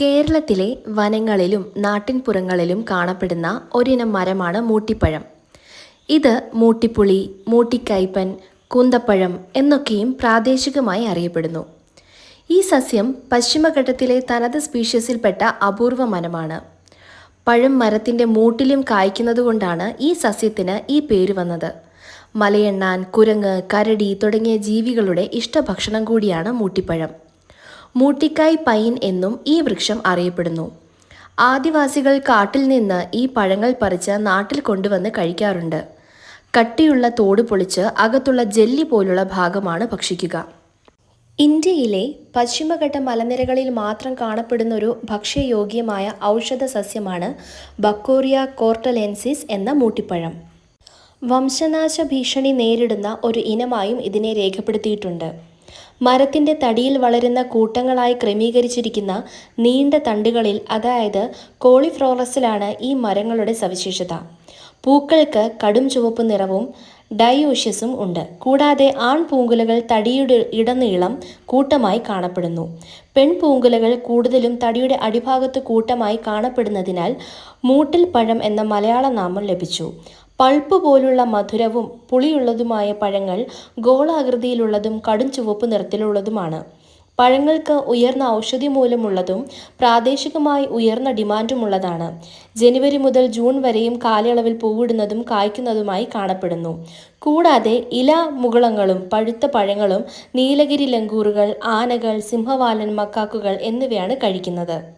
കേരളത്തിലെ വനങ്ങളിലും നാട്ടിൻപുറങ്ങളിലും കാണപ്പെടുന്ന ഒരിനം മരമാണ് മൂട്ടിപ്പഴം. ഇത് മൂട്ടിപ്പുളി മൂട്ടിക്കൈപ്പൻ കൂന്തപ്പഴം എന്നൊക്കെയും പ്രാദേശികമായി അറിയപ്പെടുന്നു. ഈ സസ്യം പശ്ചിമഘട്ടത്തിലെ തനത് സ്പീഷ്യസിൽപ്പെട്ട അപൂർവ മരമാണ്. പഴം മരത്തിന്റെ മൂട്ടിലും കായ്ക്കുന്നതുകൊണ്ടാണ് ഈ സസ്യത്തിന് ഈ പേര് വന്നത്. മലയെണ്ണാൻ കുരങ്ങ് കരടി തുടങ്ങിയ ജീവികളുടെ ഇഷ്ടഭക്ഷണം കൂടിയാണ് മൂട്ടിപ്പഴം. മൂട്ടിക്കായ് പൈൻ എന്നും ഈ വൃക്ഷം അറിയപ്പെടുന്നു. ആദിവാസികൾ കാട്ടിൽ നിന്ന് ഈ പഴങ്ങൾ പറിച്ച് നാട്ടിൽ കൊണ്ടുവന്ന് കഴിക്കാറുണ്ട്. കട്ടിയുള്ള തോട് പൊളിച്ച് അകത്തുള്ള ജെല്ലി പോലുള്ള ഭാഗമാണ് ഭക്ഷിക്കുക. ഇന്ത്യയിലെ പശ്ചിമഘട്ട മലനിരകളിൽ മാത്രം കാണപ്പെടുന്ന ഒരു ഭക്ഷ്യയോഗ്യമായ ഔഷധ സസ്യമാണ് ബക്കോറിയ കോർട്ടലെൻസിസ് എന്ന മൂട്ടിപ്പഴം. വംശനാശ ഭീഷണി നേരിടുന്ന ഒരു ഇനമായും ഇതിനെ രേഖപ്പെടുത്തിയിട്ടുണ്ട്. മരത്തിന്റെ തടിയിൽ വളരുന്ന കൂട്ടങ്ങളായി ക്രമീകരിച്ചിരിക്കുന്ന നീണ്ട തണ്ടുകളിൽ അതായത് കോളിഫ്ലോറസിലാണ് ഈ മരങ്ങളുടെ സവിശേഷത. പൂക്കൾക്ക് കടും ചുവപ്പ് നിറവും ഡയോഷ്യസും ഉണ്ട്. കൂടാതെ ആൺപൂങ്കുലകൾ തടിയുടെ ഇടനീളം കൂട്ടമായി കാണപ്പെടുന്നു. പെൺപൂങ്കുലകൾ കൂടുതലും തടിയുടെ അടിഭാഗത്ത് കൂട്ടമായി കാണപ്പെടുന്നതിനാൽ മൂട്ടിൽ പഴം എന്ന മലയാള നാമം ലഭിച്ചു. പൾപ്പ് പോലുള്ള മധുരവും പുളിയുള്ളതുമായ പഴങ്ങൾ ഗോളാകൃതിയിലുള്ളതും കടും ചുവപ്പ് നിറത്തിലുള്ളതുമാണ്. പഴങ്ങൾക്ക് ഉയർന്ന ഔഷധി മൂലമുള്ളതും പ്രാദേശികമായി ഉയർന്ന ഡിമാൻഡുമുള്ളതാണ്. ജനുവരി മുതൽ ജൂൺ വരെയും കാലയളവിൽ പൂവിടുന്നതും കായ്ക്കുന്നതുമായി കാണപ്പെടുന്നു. കൂടാതെ ഇല മുകുളങ്ങളും പഴുത്ത പഴങ്ങളും നീലഗിരി ലങ്കൂറുകൾ ആനകൾ സിംഹവാലൻ മക്കാക്കുകൾ എന്നിവയാണ് കഴിക്കുന്നത്.